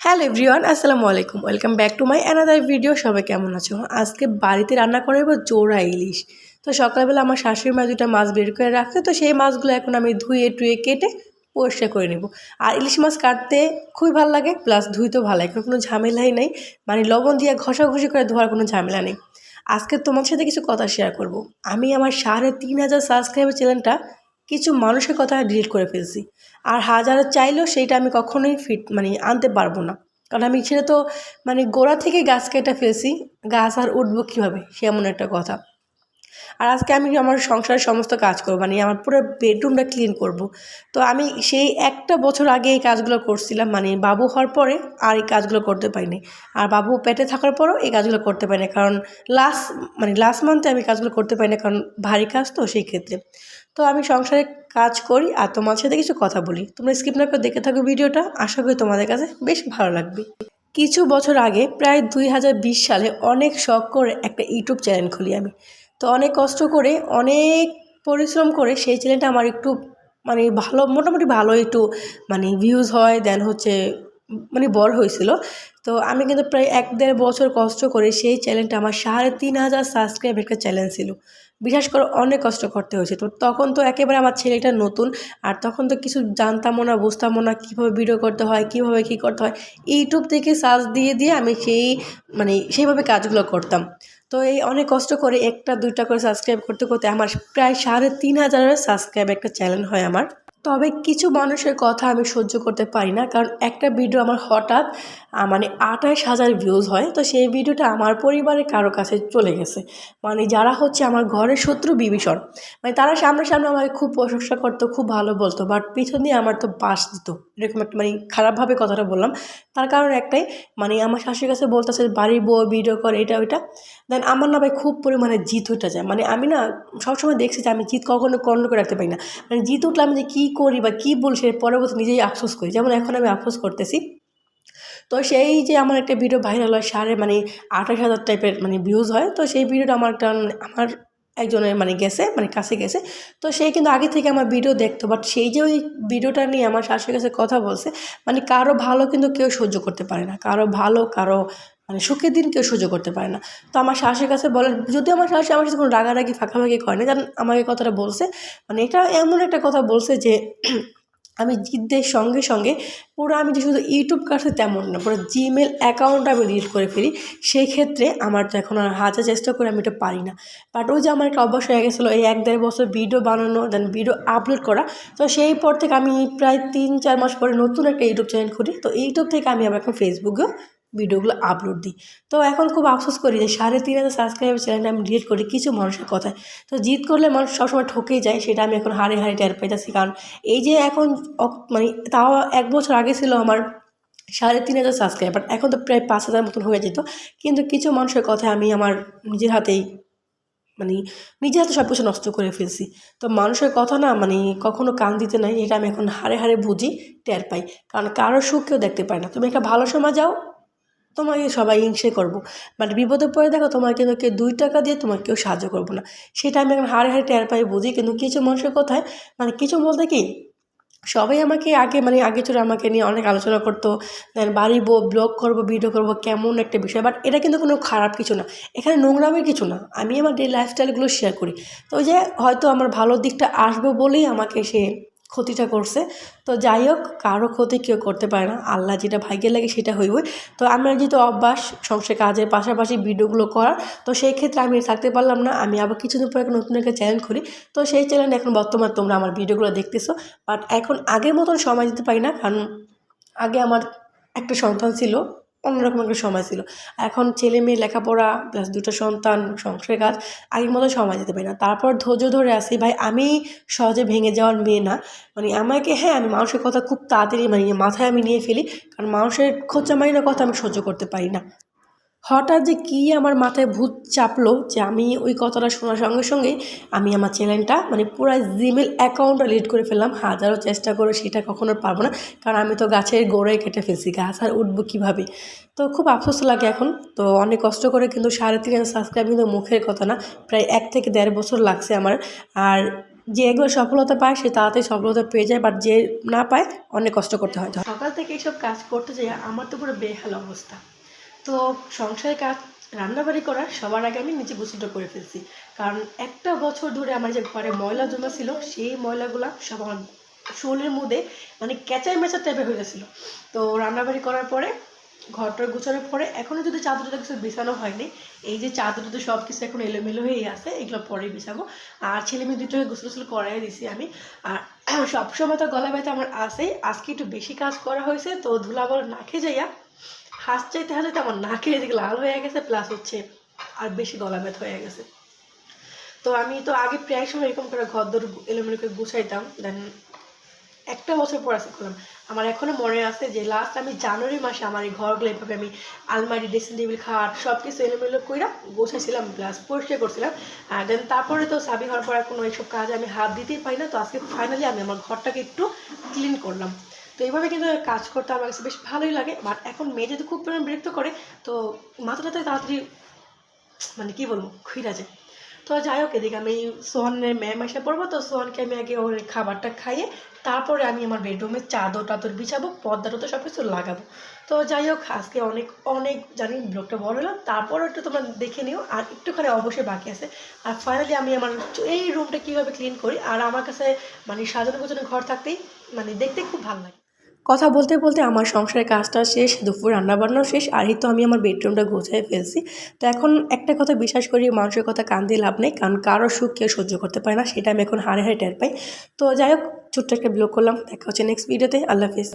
Hello everyone, আসসালামু আলাইকুম। Welcome back to my another video. সবাই কেমন আছো? আজকে বাড়িতে রান্না করে এবার জোড়া ইলিশ। তো সকালবেলা আমার শাশুড়ি মা দুটা মাছ বের করে রাখছে, তো সেই মাছগুলো এখন আমি ধুয়ে টুয়ে কেটে পরিষ্কার করে নেব। আর ইলিশ মাছ কাটতে খুবই ভালো লাগে, প্লাস ধুইতেও ভালো লাগে, কোনো ঝামেলাই নেই। মানে লবণ দিয়ে ঘষাঘষি করে ধোয়ার কোনো ঝামেলা নেই। আজকে তোমার সাথে কিছু কথা শেয়ার করব। আমি আমার সাড়ে তিন হাজার সাবস্ক্রাইবার চ্যানেলটা কিছু মানুষের কথা ডিলিট করে ফেলছি। আর হাজার চাইলেও সেইটা আমি কখনোই ফিট মানে আনতে পারব না। কারণ আমি সেটা তো মানে গোড়া থেকে গাছ কেটে ফেলছি, গাছ আর উঠবো কীভাবে? সে এমন একটা কথা। আর আজকে আমি আমার সংসারের সমস্ত কাজ করব মানে আমার পুরো বেডরুমটা ক্লিন করব। তো আমি সেই একটা বছর আগে এই কাজগুলো করছিলাম মানে বাবু হওয়ার পরে আর এই কাজগুলো করতে পারিনি। আর বাবু পেটে থাকার পরেও এই কাজগুলো করতে পারিনি, কারণ লাস্ট মানে লাস্ট মান্থে আমি কাজগুলো করতে পারি না কারণ ভারী কাজ তো সেই ক্ষেত্রে। তো আমি সংসারে কাজ করি আর তোমার সাথে কিছু কথা বলি। তোমরা স্কিপ না করে দেখে থাকো ভিডিওটা, আশা করি তোমাদের কাছে বেশ ভালো লাগবে। কিছু বছর আগে, প্রায় দুই হাজার বিশ সালে অনেক শখ করে একটা ইউটিউব চ্যানেল খুলি আমি। তো অনেক কষ্ট করে, অনেক পরিশ্রম করে সেই চ্যানেলটা আমার একটু মানে ভালো, মোটামুটি ভালো একটু মানে ভিউজ হয় দেন হচ্ছে মানে বড় হয়েছিল। তো আমি কিন্তু প্রায় এক দেড় বছর কষ্ট করে সেই চ্যানেলটা আমার সাড়ে তিন হাজার সাবস্ক্রাইবের একটা চ্যানেল ছিল। বিশেষ করে অনেক কষ্ট করতে হয়েছে। তো তখন তো একেবারে আমার ছেলেটা নতুন, আর তখন তো কিছু জানতামও না, বুঝতামও না কীভাবে ভিডিও করতে হয়, কীভাবে কী করতে হয়। ইউটিউব থেকে সার্চ দিয়ে দিয়ে আমি সেই মানে সেইভাবে কাজগুলো করতাম। তো এই অনেক কষ্ট করে একটা, দুইটা করে সাবস্ক্রাইব করতে করতে আমার প্রায় সাড়ে তিন হাজারের সাবস্ক্রাইব একটা চ্যানেল হয় আমার। তবে কিছু মানুষের কথা আমি সহ্য করতে পারি না, কারণ একটা ভিডিও আমার হঠাৎ মানে আঠাশ হাজার ভিউজ হয়, তো সেই ভিডিওটা আমার পরিবারের কারও কাছে চলে গেছে। মানে যারা হচ্ছে আমার ঘরের শত্রু বিভীষণ মানে তারা সামনে সামনে আমাকে খুব প্রশংসা করতো, খুব ভালো বলতো বাট পিছন দিয়ে আমার তো বাস দিত। এরকম একটা মানে খারাপভাবে কথাটা বললাম। তার কারণ একটাই মানে আমার শাশুড়ির কাছে বলতেছে, বাড়ির বউ ভিডিও করে, এটা, ওইটা। দেন আমার না ভাই খুব পরিমাণে জিত উঠে যায় মানে আমি না সবসময় দেখছি যে আমি জিত কখনো কন্ট্রোল করে রাখতে পারি না। মানে জিত উঠলে আমি যে কী করি বা কী বলি সে পরবর্তী নিজেই আফসোস করি। যেমন এখন আমি আফসোস করতেছি। তো সেই যে আমার একটা ভিডিও ভাইরাল হয়, সাড়ে মানে আঠাশ হাজার টাইপের মানে ভিউজ হয়। তো সেই ভিডিওটা আমার একটা আমার একজনের মানে গেছে মানে কাছে গেছে। তো সে কিন্তু আগে থেকে আমার ভিডিও দেখতো। বাট সেই যে ওই ভিডিওটা নিয়ে আমার শাশুড়ির কাছে কথা বলছে মানে কারও ভালো কিন্তু কেউ সহ্য করতে পারে না। কারও ভালো, কারও মানে সুখের দিন কেউ সহ্য করতে পারে না। তো আমার শাশুর কাছে বলে যদি আমার শাশুড়ি আমার সাথে কোনো রাগারাগি ফাঁকাফাঁকি করে না, কারণ আমাকে কথাটা বলছে। মানে এটা এমন একটা কথা বলছে যে, আমি জিদ্দের সঙ্গে সঙ্গে পুরো আমি যে শুধু ইউটিউব কাটছে তেমন না, পুরো জিমেল অ্যাকাউন্ট আমি ডিলিট করে ফেলি। সেই ক্ষেত্রে আমার তো এখন আর হাজার চেষ্টা করে আমি এটা পারি না। বাট ওই যে আমার একটা অভ্যাস হয়ে গেছিল, এই এক দেড় বছর ভিডিও বানানো দেন ভিডিও আপলোড করা। তো সেই পর থেকে আমি প্রায় তিন, চার মাস পরে নতুন একটা ইউটিউব চ্যানেল খুলি। তো ইউটিউব থেকে আমি আবার এখন ফেসবুকেও ভিডিওগুলো আপলোড দিই। তো এখন খুব আফসোস করি যে সাড়ে তিন হাজার সাবস্ক্রাইবার চ্যানেলটা আমি ডিলিট করি কিছু মানুষের কথায়। তো জিত করলে মানুষ সবসময় ঠকেই যায়, সেটা আমি এখন হারে হারে টের পাইতেছি। কারণ এই যে এখন মানে তাও এক বছর আগে ছিল আমার সাড়ে তিন হাজার সাবস্ক্রাইবার এখন তো প্রায় পাঁচ হাজার মতন হয়ে যেত। কিন্তু কিছু মানুষের কথায় আমি আমার নিজের হাতেই মানে নিজের হাতে সব কিছু নষ্ট করে ফেলছি। তো মানুষের কথা না মানে কখনো কান দিতে নাই, এটা আমি এখন হারে হারে বুঝি, টের পাই। কারণ কারও সুখ কেউ দেখতে পায় না। তুমি একটা ভালো সময় যাও তোমাকে সবাই হিংসে করব। বাট বিপদে পড়ে দেখো তোমার কিন্তু কেউ দুই টাকা দিয়ে তোমাকে কেউ সাহায্য করব না। সেটা আমি এখন হারে হারে টের পাই, বুঝি। কিন্তু কিছু মানুষের কথায় মানে কিছু বলতে কি, সবাই আমাকে আগে মানে আগে ছোটো আমাকে নিয়ে অনেক আলোচনা করতো, দেন বাড়ি ব্লগ করব ভিডিও করব, কেমন একটা বিষয়। বাট এটা কিন্তু কোনো খারাপ কিছু না। এখানে নোংরামের কিছু না। আমি আমার ডে লাইফস্টাইলগুলো শেয়ার করি। তো যে হয়তো আমার ভালো দিকটা আসবে বলেই আমাকে সে ক্ষতিটা করছে। তো যাই হোক, কারও ক্ষতি কেউ করতে পারে না। আল্লাহ যেটা ভাগ্যে লাগে সেটা হইবে তো আমার যেহেতু অভ্যাস, সংসার কাজের পাশাপাশি ভিডিওগুলো করার তো সেই ক্ষেত্রে আমি থাকতে পারলাম না। আমি আবার কিছুদিন পর একটা নতুন একটা চ্যানেল করি তো সেই চ্যানেল এখন বর্তমান তোমরা আমার ভিডিওগুলো দেখতেছো। বাট এখন আগের মতন সময় দিতে পারি না। কারণ আগে আমার একটা সন্তান ছিল। অন্যরকম একটা সময় ছিল। এখন ছেলে মেয়ে লেখাপড়া প্লাস দুটো সন্তান, সংসারের কাজ, আগের মতো সময় যেতে পারি না। তারপর ধৈর্য ধরে আসি, ভাই, আমি সহজে ভেঙে যাওয়ার মেয়ে না। মানে আমাকে হ্যাঁ আমি মানুষের কথা খুব তাড়াতাড়ি মানে মাথায় আমি নিয়ে ফেলি, কারণ মানুষের খোঁচা মারিনা কথা আমি সহ্য করতে পারি না। হঠাৎ যে কী আমার মাথায় ভূত চাপলো যে আমি ওই কথাটা শোনার সঙ্গে সঙ্গেই আমি আমার চ্যানেলটা মানে পুরো জিমেল অ্যাকাউন্টটা লিড করে ফেললাম। হাজারও চেষ্টা করে সেটা কখনো পারব না। কারণ আমি তো গাছের গোড়ায় কেটে ফেলছি, গাছ আর উঠবো কীভাবে? তো খুব আফসোস লাগে এখন। তো অনেক কষ্ট করে কিন্তু সাড়ে তিন হাজার সাবস্ক্রাইব কিন্তু মুখের কথা না, প্রায় এক থেকে দেড় বছর লাগছে আমার। আর যে একবার সফলতা পায়, সে তাড়াতাড়ি সফলতা পেয়ে যায় বাট যে না পায়, অনেক কষ্ট করতে হয়। সকাল থেকে এইসব কাজ করতে যাই, আমার তো পুরো বেহাল অবস্থা। তো সংসারের কাজ, রান্নাবাড়ি করার সবার আগে আমি নিজে গোসলটা করে ফেলছি। কারণ একটা বছর ধরে আমার যে ঘরে ময়লা জমা ছিল, সেই ময়লাগুলো সব আমার শরীরের মধ্যে মানে ক্যাচাই ম্যাচার টাইপের হয়ে গেছিল। তো রান্নাবাড়ি করার পরে, ঘরটা গুছানোর পরে এখনও যদি চাদর টাদর কিছু বিছানো হয়নি, এই যে চাদর টাদর সব কিছু এখন এলোমেলো হয়েই আছে, এগুলো পরে বিছাবো। আর ছেলে মেয়ে দুটোকে গোসল গোসল করাই দিছি আমি। আর সবসময় তো গলা ব্যথা আমার আছেই, আজকে একটু বেশি কাজ করা হয়েছে, তো ধুলাবল নাকে যাইয়া হাস চাইতে হাসতে আমার নাকের এদিকে লাল হয়ে গেছে প্লাস হচ্ছে আর বেশি গলা ব্যথা হয়ে গেছে। তো আমি তো আগে প্রায় সময় এরকম করে ঘর দর এলোমেলো করে গুছাইতাম দেন একটা বছর পর আছে করলাম আমার এখনও মনে আছে যে লাস্ট আমি জানুয়ারি মাসে আমার এই ঘরগুলো এভাবে আমি আলমারি ড্রেসিং টেবিল খাট সব কিছু এলোমেলো কইরা গোছাইছিলাম প্লাস পরিষ্কার করছিলাম। আর দেন তারপরে তো সাবি হওয়ার পর এখন এইসব কাজ আমি হাত দিতেই পারি না, তো আজকে ফাইনালি আমি আমার ঘরটাকে একটু ক্লিন করলাম। তো এইভাবে কিন্তু কাজ করতে আমার কাছে বেশ ভালোই লাগে বাট এখন মেয়ে যদি খুব পরিমাণ বিরক্ত করে, তো মাথাটাতে তাড়াতাড়ি মানে কি বলব খুইরা যায়। তো যাই হোক, এদিকে আমি সোহানের ম্যাম এসে পড়ব, তো সোহানকে আমি আগে ওর খাবারটা খাইয়ে, তারপরে আমি আমার বেডরুমে চাদর টাদর বিছাবো পর্দা টর্দা সব কিছু লাগাবো। তো যাই হোক, আজকে অনেক অনেক জানি ব্লগটা বড় হলো তারপরও একটু তোমরা দেখে নিও, আর একটুখানি অবশ্যই বাকি আছে। আর ফাইনালি আমি আমার এই রুমটা কীভাবে ক্লিন করি, আর আমার কাছে মানে সাজানো গোছানো ঘর থাকতেই মানে দেখতে খুব ভালো লাগে। কথা বলতে বলতে আমার সংসারের কাজটা শেষ, দুপুর রান্নাবান্নাও শেষ আর তো আমি আমার বেডরুমটা গোছায় ফেলছি। তো এখন একটা কথা বিশ্বাস করি, মানুষের কথা কান দিয়ে লাভ নেই, কারণ কারও সুখ কেউ সহ্য করতে পারে না, সেটা আমি এখন হাড়ে হাড়ে টের পাই। তো যাই হোক, ছোট্ট একটা ব্লগ করলাম, দেখা হচ্ছে নেক্সট ভিডিওতে আল্লাহ হাফিজ।